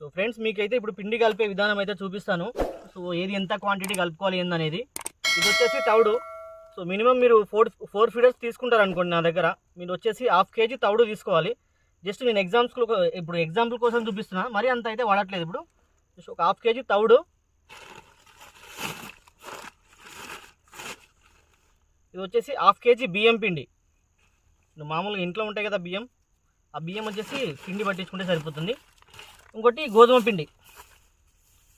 So friends మీకైతే ఇప్పుడు పిండి కలిపే విధానం అయితే చూపిస్తాను. సో ఏది ఎంత క్వాంటిటీ కలుపుకోవాలి ఏందనేది. ఇది వచ్చేసి తౌడు. సో మినిమం మీరు ఫోర్ ఫోర్ ఫీడర్స్ తీసుకుంటారు అనుకోండి నా దగ్గర. మీరు వచ్చేసి హాఫ్ కేజీ తౌడు తీసుకోవాలి. జస్ట్ నేను ఎగ్జామ్స్ ఇప్పుడు ఎగ్జాంపుల్ కోసం చూపిస్తున్నా. మరి అంత అయితే వాడట్లేదు ఇప్పుడు. జస్ట్ ఒక హాఫ్ కేజీ తౌడు. ఇది వచ్చేసి హాఫ్ కేజీ బియ్యం పిండి. మామూలుగా ఇంట్లో ఉంటాయి కదా బియ్యం. ఆ బియ్యం వచ్చేసి పిండి పట్టించుకుంటే సరిపోతుంది. ఇంకోటి గోధుమ పిండి.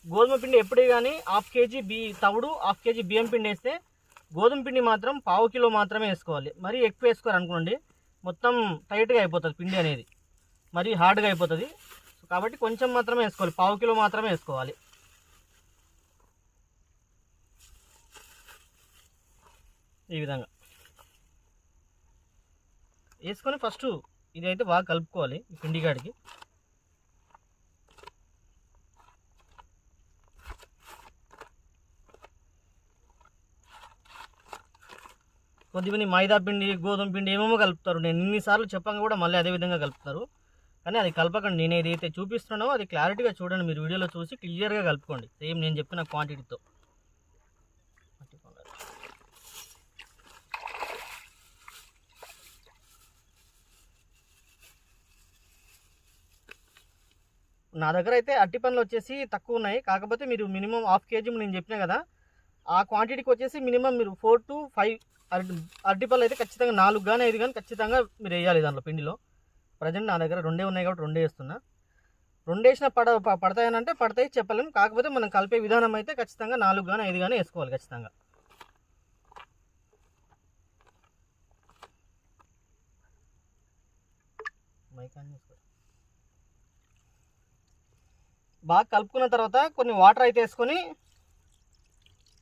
గోధుమ పిండి ఎప్పుడే కానీ హాఫ్ కేజీ బి తవుడు హాఫ్ కేజీ బియ్యం పిండి వేస్తే గోధుమ పిండి మాత్రం పావు కిలో మాత్రమే వేసుకోవాలి. మరీ ఎక్కువ వేసుకోరు అనుకోండి మొత్తం టైట్గా అయిపోతుంది పిండి అనేది. మరీ హార్డ్గా అయిపోతుంది. సో కాబట్టి కొంచెం మాత్రమే వేసుకోవాలి. పావు కిలో మాత్రమే వేసుకోవాలి. ఈ విధంగా. వేసుకొని ఫస్ట్ ఇది అయితే బాగా కలుపుకోవాలి ఈ కొద్దిమంది మైదా పిండి గోధుమ పిండి ఏమేమో కలుపుతారు. నేను ఇన్నిసార్లు చెప్పంగా కూడా మళ్ళీ అదే విధంగా కలుపుతారు. కానీ అది కలపకండి. నేను ఏదైతే చూపిస్తున్నానో అది క్లారిటీగా చూడండి. మీరు వీడియోలో చూసి క్లియర్గా కలుపుకోండి. సేమ్ నేను చెప్పిన క్వాంటిటీతో. నా దగ్గర అయితే అట్టి పనులు వచ్చేసి తక్కువ ఉన్నాయి. కాకపోతే మీరు మినిమం హాఫ్ కేజీ నేను చెప్పిన కదా ఆ క్వాంటిటీకి వచ్చేసి మినిమం మీరు ఫోర్ టు ఫైవ్ అరటి అరటిపళ్ళు అయితే ఖచ్చితంగా నాలుగు కానీ ఐదు కానీ ఖచ్చితంగా మీరు వేయాలి దాంట్లో పిండిలో. ప్రజెంట్ నా దగ్గర రెండే ఉన్నాయి కాబట్టి రెండే వేస్తున్నా. రెండు వేసిన పడ పడతాయనంటే పడతాయి చెప్పలేము కాకపోతే మనం కలిపే విధానం అయితే ఖచ్చితంగా నాలుగు కానీ ఐదు కానీ వేసుకోవాలి ఖచ్చితంగా. బాగా కలుపుకున్న తర్వాత కొన్ని వాటర్ అయితే వేసుకొని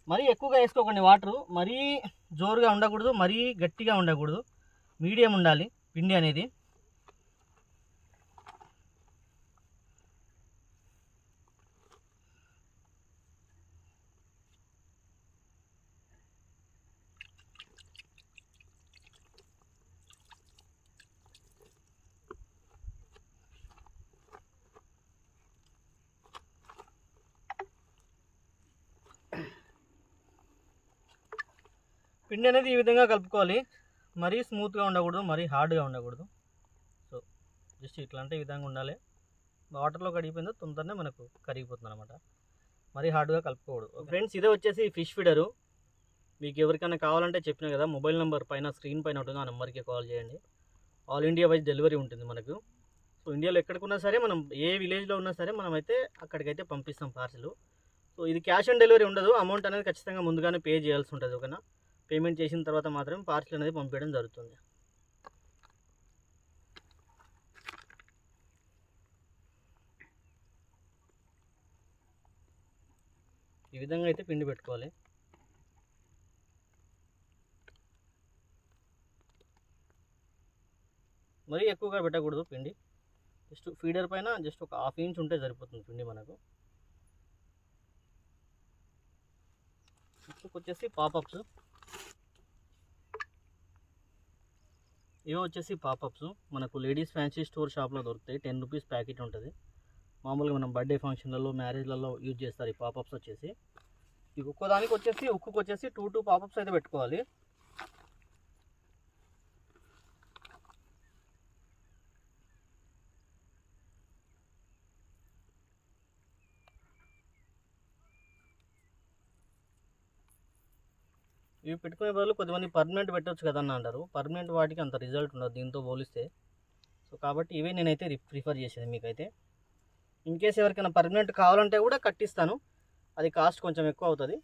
మరీ ఎక్కువగా వేసుకోకండి వాటరు. మరీ జోరుగా ఉండకూడదు మరీ గట్టిగా ఉండకూడదు. మీడియం ఉండాలి పిండి అనేది. పిండి అనేది ఈ విధంగా కలుపుకోవాలి. మరీ స్మూత్గా ఉండకూడదు మరీ హార్డ్గా ఉండకూడదు. సో జస్ట్ ఇట్లాంటి ఈ విధంగా ఉండాలి. వాటర్లో కడిగిపోయిందో తొందరనే మనకు కరిగిపోతుంది అనమాట మరీ హార్డ్గా కలుపుకోకూడదు. ఫ్రెండ్స్ ఇదే వచ్చేసి ఫిష్ ఫీడరు మీకు ఎవరికైనా కావాలంటే చెప్పిన కదా మొబైల్ నెంబర్ పైన స్క్రీన్ పైన ఉంటుంది ఆ నెంబర్కి కాల్ చేయండి. ఆల్ ఇండియా వైజ్ డెలివరీ ఉంటుంది మనకు. సో ఇండియాలో ఎక్కడికున్నా సరే మనం ఏ విలేజ్లో ఉన్నా సరే మనం అయితే అక్కడికైతే పంపిస్తాం పార్సల్ సో ఇది క్యాష్ ఆన్ డెలివరీ ఉండదు. అమౌంట్ అనేది ఖచ్చితంగా ముందుగానే పే చేయాల్సి ఉంటుంది ఓకేనా? పేమెంట్ చేసిన తర్వాత మాత్రమే పార్సల్ అనేది పంపించడం జరుగుతుంది. ఈ విధంగా అయితే పిండి పెట్టుకోవాలి. మరీ ఎక్కువగా పెట్టకూడదు పిండి. జస్ట్ ఫీడర్ పైన జస్ట్ ఒక హాఫ్ ఇంచ్ ఉంటే సరిపోతుంది పిండి మనకు. నెక్స్ట్ వచ్చేసి పాపప్స్. ఇవి వచ్చేసి పాపప్స్. మనకు లేడీస్ ఫ్యాన్సీ స్టోర్ షాప్లో దొరుకుతాయి. టెన్ రూపీస్ ప్యాకెట్ ఉంటుంది. మామూలుగా మనం బర్త్డే ఫంక్షన్లలో మ్యారేజ్లలో యూజ్ చేస్తారు ఈ పాపప్స్ వచ్చేసి. ఇవి ఒక్కో దానికి వచ్చేసి ఒక్కొక్క వచ్చేసి టూ టూ పాపప్స్ అయితే పెట్టుకోవాలి. ఇవి పెట్టుకునే బదులు కొద్దిమంది పర్మనెంట్ పెట్టవచ్చు కదా అని అంటారు. పర్మనెంట్ వాటికి అంత రిజల్ట్ ఉండదు దీంతో పోలిస్తే. సో కాబట్టి ఇవే నేనైతే రి- ప్రిఫర్ చేసేది మీకైతే. ఇన్ కేస్ ఎవరికైనా పర్మనెంట్ కావాలంటే కూడా కట్టిస్తాను. అది కాస్ట్ కొంచెం ఎక్కువ అవుతుంది.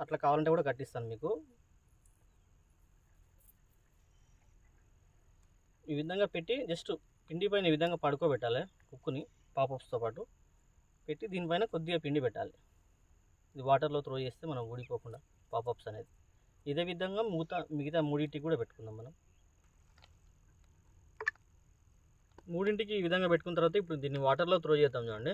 అట్లా కావాలంటే కూడా కట్టిస్తాను మీకు. ఈ విధంగా పెట్టి జస్ట్ పిండి పైన ఈ విధంగా పడుకోబెట్టాలి. కుక్కుని పాపప్స్తో పాటు. పెట్టి దీనిపైన కొద్దిగా పిండి పెట్టాలి. ఇది వాటర్లో త్రో చేస్తే మనం ఊడిపోకుండా పాపప్స్ అనేది. ఇదే విధంగా మూత మిగతా మూడింటికి కూడా పెట్టుకుందాం మనం. మూడింటికి ఈ విధంగా పెట్టుకున్న తర్వాత ఇప్పుడు దీన్ని వాటర్లో త్రో చేద్దాం చూడండి.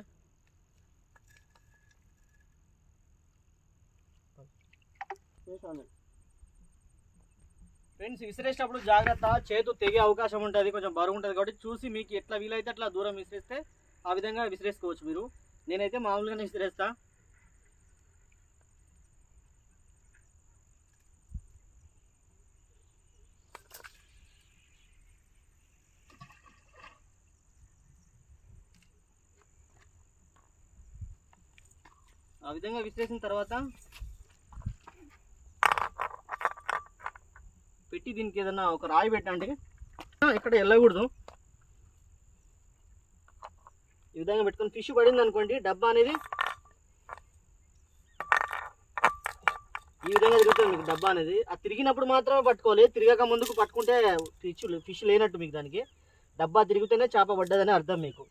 ఫ్రెండ్స్ విసిరేసినప్పుడు జాగ్రత్త. చేతు తెగే అవకాశం ఉంటుంది కొంచెం బరువు ఉంటుంది కాబట్టి చూసి మీకు ఎట్లా వీలైతే అట్లా దూరం విసిరేస్తే ఆ విధంగా విసిరేసుకోవచ్చు మీరు. నేనైతే మామూలుగానే విసిరేస్తా. ఆ విధంగా విసిరేసిన తర్వాత పెట్టి దీనికి ఏదన్నా ఒక రాయి పెట్టండి ఇక్కడ వెళ్ళకూడదు. ఈ విధంగా పెట్టుకొని ఫిష్ పడింది అనుకోండి డబ్బా అనేది ఈ విధంగా తిరుగుతుంది మీకు డబ్బా అనేది. ఆ తిరిగినప్పుడు మాత్రమే పట్టుకోవాలి. తిరగక ముందుకు పట్టుకుంటే ఫిష్ ఫిష్ లేనట్టు మీకు దానికి. డబ్బా తిరిగితేనే చేప పడ్డదని అర్థం మీకు.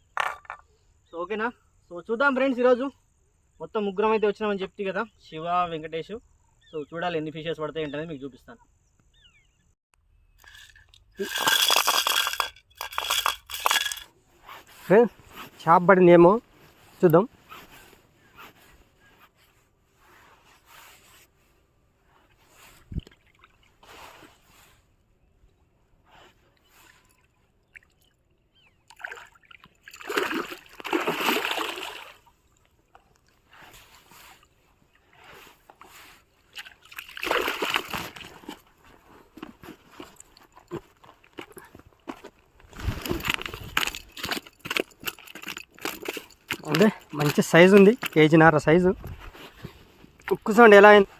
సో ఓకేనా సో చూద్దాం ఫ్రెండ్స్ ఈరోజు. మొత్తం ముగ్గురం అయితే వచ్చినామని చెప్తే కదా శివ వెంకటేష్. సో చూడాలి ఎన్ని ఫిషెస్ పడతాయి ఏంటనేది మీకు చూపిస్తాను. ఫ్రెండ్స్ చేప పడిందేమో చూద్దాం. అదే మంచి సైజు ఉంది కేజీన్నర సైజు ఉక్కు సౌండ్ ఎలా అయింది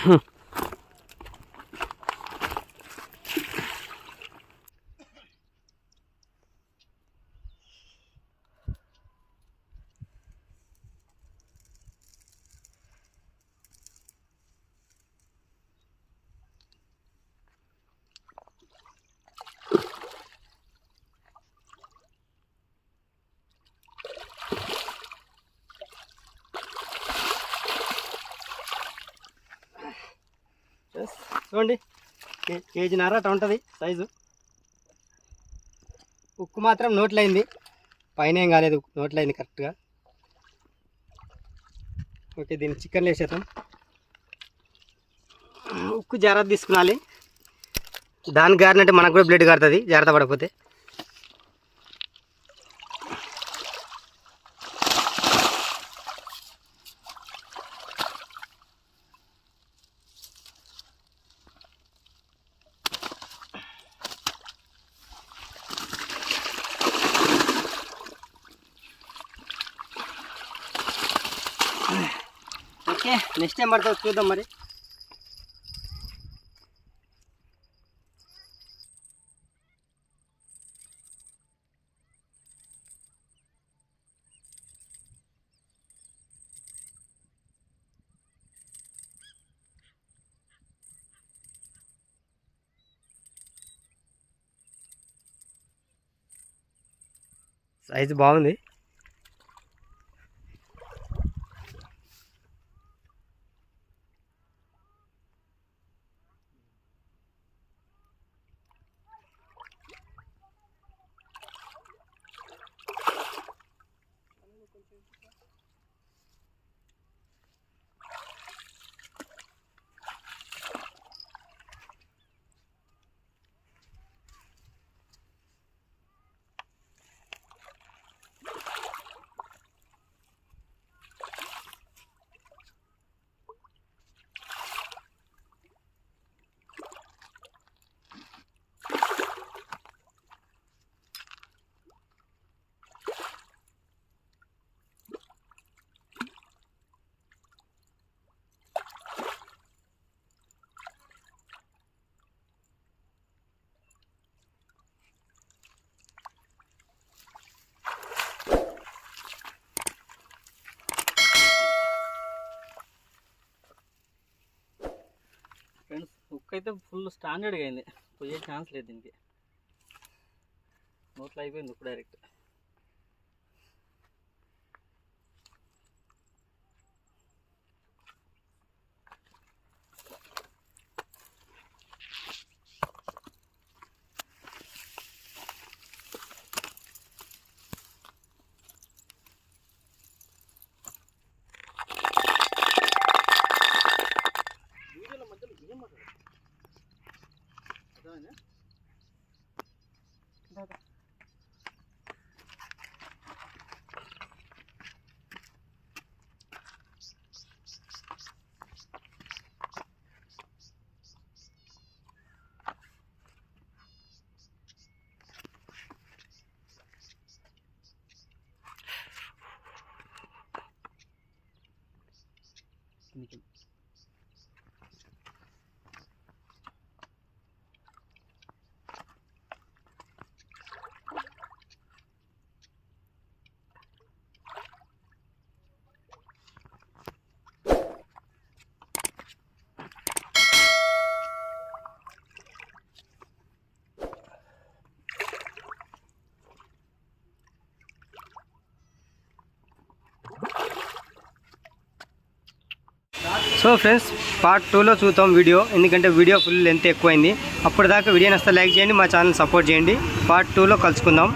Hmm. చూడండి కే- కేజీన్నర అట్లా ఉంటుంది సైజు. ఉక్కు మాత్రం నోట్లో అయింది పైన ఏం కాలేదు నోట్లో అయింది కరెక్ట్గా. ఓకే దీన్ని చికెన్ వేసేద్దాం. ఉక్కు జాగ్రత్త తీసుకునాలి. దానికి గారినట్టే మనకు కూడా బ్లడ్ కారుతుంది జాగ్రత్త పడకపోతే ఓకే నెక్స్ట్ టైం పడుతుంది చూద్దాం మరి. సైజు బాగుంది ఫ్రెండ్స్ హుక్ అయితే ఫుల్ స్టాండర్డ్గా అయింది. పోయే ఛాన్స్ లేదు దీనికి. నోట్లో అయిపోయింది ఇప్పుడు direct Аня? Да-да. Thank you. So friends part టూలో చూద్దాం వీడియో. ఎందుకంటే వీడియో ఫుల్ లెంత్ ఎక్కువైంది. అప్పటిదాకా వీడియో నస్తే లైక్ చేయండి మా ఛానల్ సపోర్ట్ చేయండి. పార్ట్ టూలో కలుసుకుందాం.